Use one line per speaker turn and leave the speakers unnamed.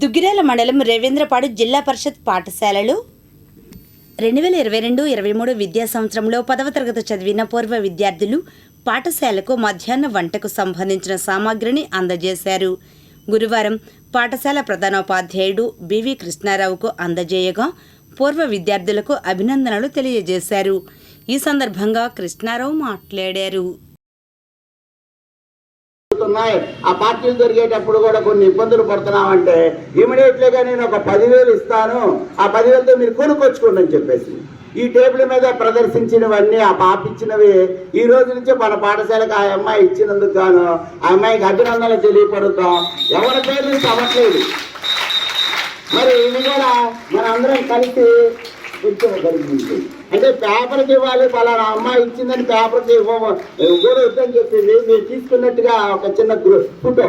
దుగ్గిరాల మండలం రేవేంద్రపాడు జిల్లా పరిషత్ పాఠశాలలో. రెండు వేల ఇరవై రెండు ఇరవై మూడు విద్యా సంవత్సరంలో పదవ తరగతి చదివిన పూర్వ విద్యార్థులు పాఠశాలకు మధ్యాహ్న వంటకు సంబంధించిన సామాగ్రిని అందజేశారు. గురువారం పాఠశాల ప్రధానోపాధ్యాయుడు బివి కృష్ణారావుకు అందజేయగా పూర్వ విద్యార్థులకు అభినందనలు తెలియజేశారు. ఈ సందర్భంగా కృష్ణారావు మాట్లాడారు.
జరుగుతున్నాయి. ఆ పార్టీలు జరిగేటప్పుడు కూడా కొన్ని ఇబ్బందులు పడుతున్నామంటే ఇమీడియట్లీగా నేను ఒక పదివేలు ఇస్తాను. ఆ పదివేలతో మీరు కొనుక్కొచ్చుకోండి అని చెప్పేసి. ఈ టేబుల్ మీద ప్రదర్శించినవన్నీ ఆ పాప ఇచ్చినవి ఈ రోజు నుంచి మన పాఠశాలకు ఆ అమ్మాయి ఇచ్చినందుకు గాను ఆ అమ్మాయికి అభినందనలు తెలియపడుతాం. ఎవరి పేరు నుంచి అవ్వట్లేదు. మరి ఇవి కూడా మన అందరం కొంచెం కలిగి అంటే పేపర్కి ఇవ్వాలి పలానా అమ్మాయి ఇచ్చిందని పేపర్కి ఇవ్వ ఇవ్వవద్దని చెప్పింది మీరు తీసుకున్నట్టుగా ఒక చిన్న గ్రూ ఫోటో.